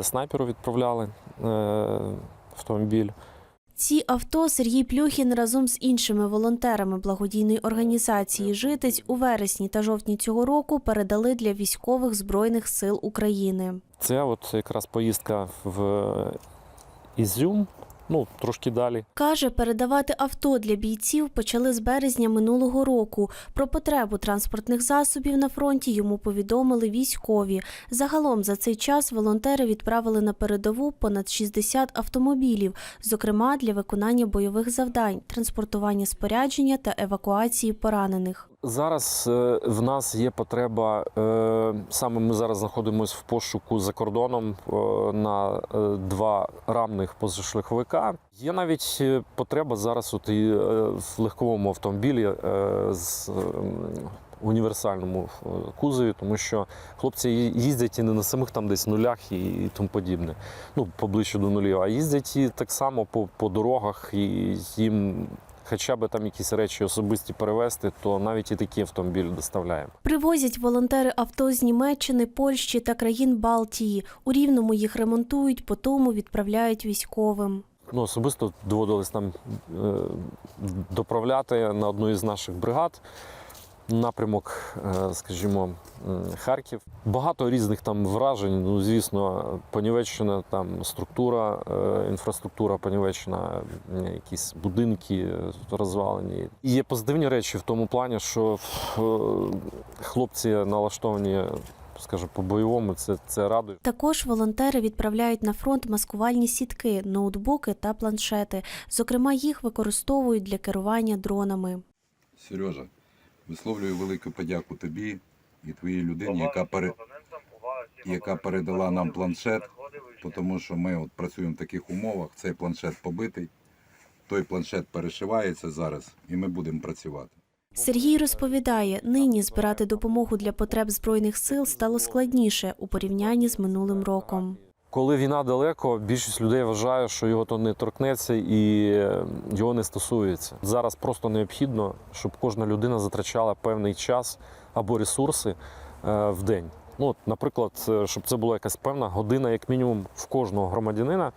Снайперу відправляли е, автомобіль. Ці авто Сергій Плюхін разом з іншими волонтерами благодійної організації Житець у вересні та жовтні цього року передали для військових збройних сил України. Це от якраз поїздка в Ізюм, ну трошки далі. Каже, передавати авто для бійців почали з березня минулого року. Про потребу транспортних засобів на фронті йому повідомили військові. Загалом за цей час волонтери відправили на передову понад 60 автомобілів, зокрема для виконання бойових завдань, транспортування спорядження та евакуації поранених. Зараз е, в нас є потреба. е, Саме ми зараз знаходимося в пошуку за кордоном е, на два рамних позашляховика. Є навіть потреба зараз от і в легковому автомобілі з універсальному кузові, тому що хлопці їздять і не на самих там десь нулях і тому подібне. Ну, поближче до нулів, а їздять і так само по, по дорогах, і їм хоча б там якісь речі особисті перевезти, то навіть і такі автомобілі доставляємо. Привозять волонтери авто з Німеччини, Польщі та країн Балтії. У Рівному їх ремонтують, по тому відправляють військовим. Ну, особисто доводилось нам е, доправляти на одну із наших бригад. Напрямок, е, скажімо, Харків. Багато різних там вражень. Ну, звісно, Понівеччина, там структура, е, інфраструктура Понівеччина, якісь будинки е, розвалені. І є позитивні речі в тому плані, що хлопці налаштовані, скажімо, по-бойовому, це, це радує. Також волонтери відправляють на фронт маскувальні сітки, ноутбуки та планшети. Зокрема, їх використовують для керування дронами. Сережа, висловлюю велику подяку тобі і твоїй людині, яка, пере... яка передала нам планшет, тому що ми от працюємо в таких умовах. Цей планшет побитий, той планшет перешивається зараз, і ми будемо працювати. Сергій розповідає, нині збирати допомогу для потреб збройних сил стало складніше у порівнянні з минулим роком. Коли війна далеко, більшість людей вважає, що його то не торкнеться і е, його не стосується. Зараз просто необхідно, щоб кожна людина затрачала певний час або ресурси е, в день. Ну, от, наприклад, е, щоб це була якась певна година, як мінімум, в кожного громадянина,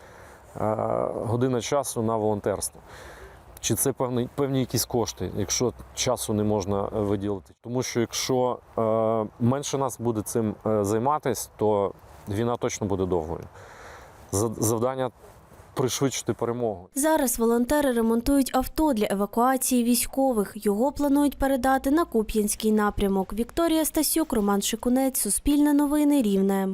година часу на волонтерство. Чи це певні, певні якісь кошти, якщо часу не можна виділити? Тому що якщо менше нас буде цим займатися, то війна точно буде довгою. За- Завдання пришвидшити перемогу. Зараз волонтери ремонтують авто для евакуації військових. Його планують передати на Куп'янський напрямок. Вікторія Стасюк, Роман Шикунець, Суспільне новини, Рівне.